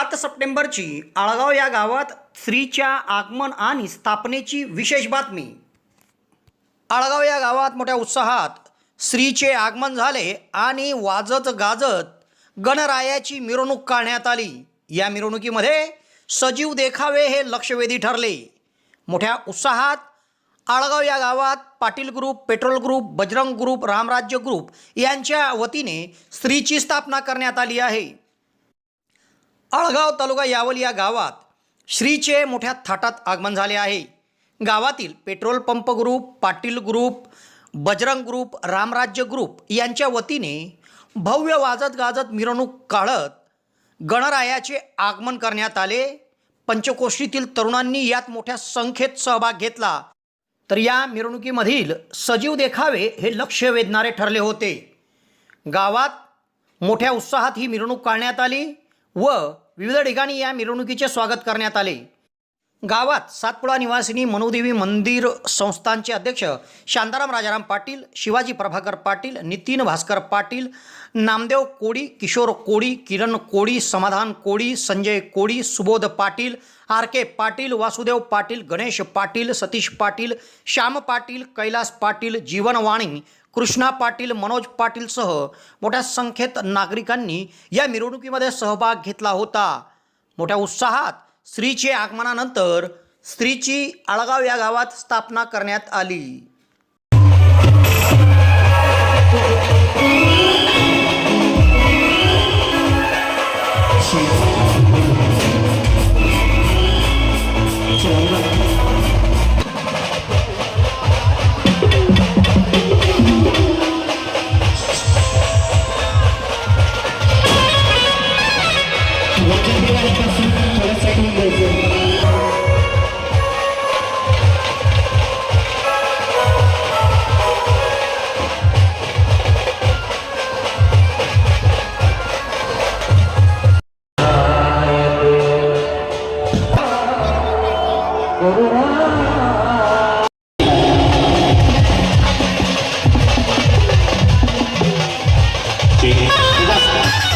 सात सप्टेंबरची आळगाव या गावात स्त्रीच्या आगमन आणि स्थापनेची विशेष बातमी. आळगाव या गावात मोठ्या उत्साहात स्त्रीचे आगमन झाले आणि वाजत गाजत गणरायाची मिरवणूक काढण्यात आली. या मिरवणुकीमध्ये सजीव देखावे हे लक्षवेधी ठरले. मोठ्या उत्साहात आळगाव या गावात Patil group petrol group Bajrang group Ramrajya group यांच्या वतीने स्त्रीची स्थापना करण्यात आली आहे. आळगाव तालुका यावल या गावात श्रीचे मोठ्या थाटात आगमन झाले आहे. गावातील petrol pump group Patil group Bajrang group Ramrajya group यांच्या वतीने भव्य वाजत गाजत मिरवणूक काढत गणरायाचे आगमन करण्यात आले. पंचकोशीतील तरुणांनी यात मोठ्या संख्येत सहभाग घेतला. तर या मिरवणुकीमधील सजीव देखावे हे लक्ष वेधणारे ठरले होते. गावात मोठ्या उत्साहात ही मिरवणूक काढण्यात आली. व विविध ठिकाणी या मिरवणुकीचे स्वागत करण्यात आले. गावात सातपुडा निवासिनी मनोदेवी मंदिर संस्थानचे अध्यक्ष शांताराम राजाराम पाटील शिवाजी प्रभाकर पाटील नितीन भास्कर पाटील नामदेव कोडी किशोर कोडी किरण कोडी समाधान कोडी संजय कोडी सुबोध पाटील आर के पाटील वासुदेव पाटील गणेश पाटील सतीश पाटील श्याम पाटील कैलास पाटील जीवनवाणी कृष्णा पाटील मनोज पाटीलसह मोठ्या संख्येत नागरिकांनी या मिरवणुकीमध्ये सहभाग घेतला होता. मोठ्या उत्साहात स्त्रीचे आगमनानंतर स्त्रीची आळगाव या गावात स्थापना करण्यात आली. Thank you.